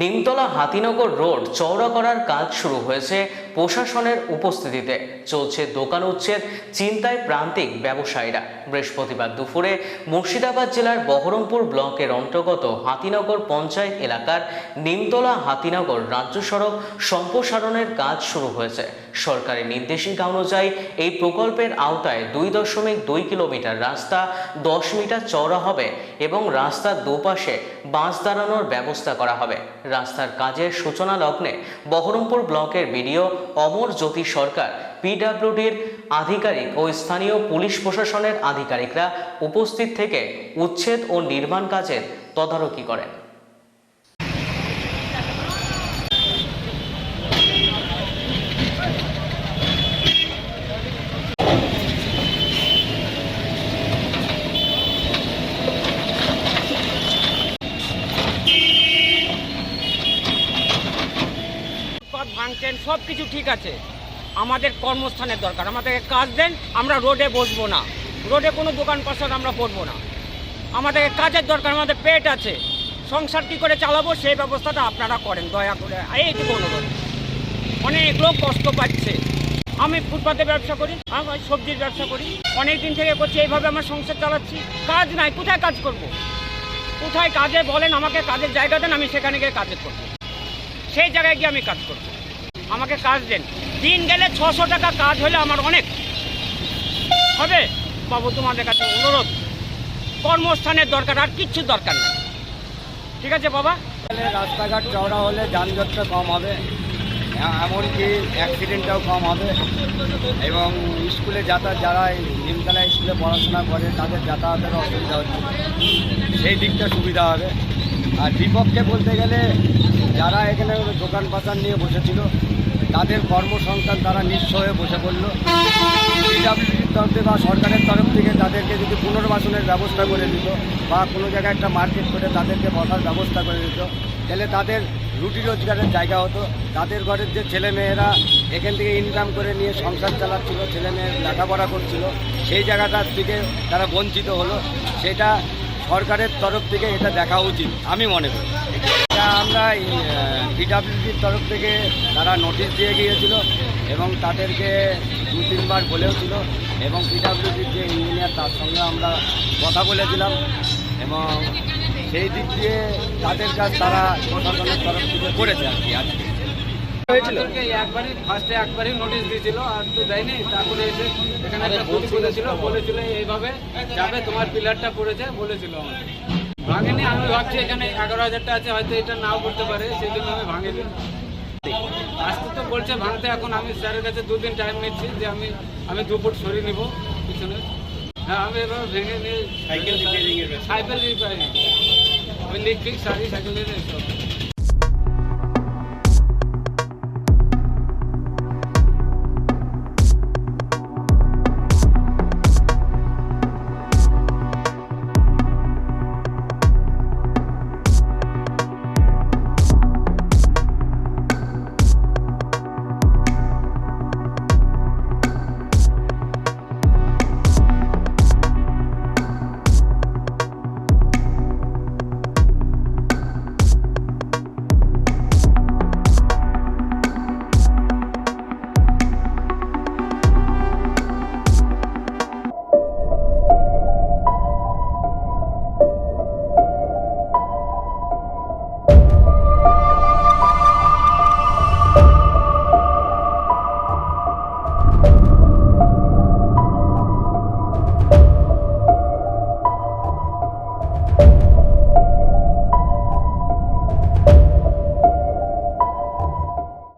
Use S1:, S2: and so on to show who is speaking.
S1: Nimtala Hatinagar road চওড়া করার কাজ শুরু হয়েছে প্রশাসনের উপস্থিতিতে। চলছে দোকান উচ্ছেদ, চিন্তায় প্রান্তিক ব্যবসায়ীরা। বৃহস্পতিবার দুপুরে মুর্শিদাবাদ জেলার বহরমপুর ব্লকের অন্তর্গত হাতিনগর পঞ্চায়েত এলাকার নিমতলা হাতিনগর রাজ্য সড়ক সম্প্রসারণের কাজ শুরু হয়েছে। সরকারি নির্দেশিকা অনুযায়ী এই প্রকল্পের আওতায় দুই দশমিক দুই কিলোমিটার রাস্তা, দশ মিটার চওড়া হবে এবং রাস্তার দুপাশে বাস দাঁড়ানোর ব্যবস্থা করা হবে। রাস্তার কাজের সূচনা লগ্নে বহরমপুর ব্লকের বিডিও অমর জ্যোতি সরকার, পিডাব্লিউডির আধিকারিক ও স্থানীয় পুলিশ প্রশাসনের আধিকারিকরা উপস্থিত থেকে উচ্ছেদ ও নির্মাণ কাজের তদারকি করেন।
S2: ভাঙছেন সব কিছু ঠিক আছে। আমাদের কর্মস্থানের দরকার। আমাদেরকে কাজ দেন, আমরা রোডে বসবো না। রোডে কোনো দোকান পাশার আমরা করব না। আমাদেরকে কাজের দরকার, আমাদের পেট আছে। সংসার কী করে চালাবো, সেই ব্যবস্থাটা আপনারা করেন, দয়া করে। এইটুকু অনুরোধ। অনেক লোক কষ্ট পাচ্ছে। আমি ফুটপাতে ব্যবসা করি, আমি সবজির ব্যবসা করি। অনেক দিন থেকে করছি, এইভাবে আমার সংসার চালাচ্ছি। কাজ নাই, কোথায় কাজ করব। কোথায় কাজে বলেন, আমাকে কাজের জায়গা দেন, আমি সেখানে গিয়ে কাজে করব সেই জায়গায় গিয়ে আমি কাজ করব। আমাকে কাজ দেন। দিন গেলে ছশো টাকা কাজ হলে আমার অনেক। হবে? বাবু, তোমাদের কাছে অনুরোধ। কর্মস্থানের দরকার, আর কিচ্ছু দরকার নেই। ঠিক আছে, বাবা?
S3: রাস্তাঘাট চওড়া হলে যানজটটা কম হবে। এমনকি অ্যাক্সিডেন্টটাও কম হবে। এবং স্কুলে যাতায়াত, যারা নিমতলা স্কুলে পড়াশোনা করে, তাদের যাতায়াতের অসুবিধা হচ্ছে। সেই দিকটা সুবিধা হবে। আর বিপক্ষে বলতে গেলে, যারা এখানে দোকান পাচার নিয়ে বসেছিল তাদের কর্মসংস্থান তারা নিঃস্ব হয়ে বসে পড়ল। পিডাব্লিউডির তরফ বা সরকারের তরফ থেকে তাদেরকে যদি পুনর্বাসনের ব্যবস্থা করে দিত বা কোনো জায়গায় একটা মার্কেট করে তাদেরকে বসার ব্যবস্থা করে দিত, তাহলে তাদের রুটি রোজগারের জায়গা হতো। তাদের ঘরের যে ছেলেমেয়েরা এখান থেকে ইনকাম করে নিয়ে সংসার চালাচ্ছিল, ছেলেমেয়ের লেখাপড়া করছিল, সেই জায়গাটার থেকে তারা বঞ্চিত হলো। সেটা সরকারের তরফ থেকে এটা দেখা উচিত, আমি মনে করি। আমরা পিডাব্লিউডির তরফ থেকে তারা নোটিশ দিয়ে গিয়েছিল এবং তাদেরকে দু তিনবার বলেওছিল এবং পিডাব্লিউডির যে ইঞ্জিনিয়ার তার সঙ্গে আমরা কথা বলেছিলাম এবং সেই দিক দিয়ে তাদের কাজ তারা প্রশাসনের তরফ থেকে করেছে আর কি আজকে। হয়েছিল?
S4: একবারই ফার্স্টে একবারই নোটিশ দিয়েছিল আর তো দেয়নি তারপরে এসে এখানে একটা বলেছিল বলেছিল এইভাবে যাবে তোমার পিলারটা পড়েছে বলেছিল আমাকে ভাঙেনি আমি ভাবছি এখানে এগারো হাজারটা আছে হয়তো এটা নাও করতে পারে সেই জন্য আমি ভাঙেনি। আসতে তো বলছে ভাঙতে এখন আমি স্যারের কাছে দুদিন টাইম নিচ্ছি যে আমি আমি দু ফুট সরিয়ে নেব পিছনে। হ্যাঁ আমি এবার ভেঙে নিয়ে সাইকেল সাইকেল রিপেয়ারিং আমি লিক ফিক্স সারি সাইকেল এসব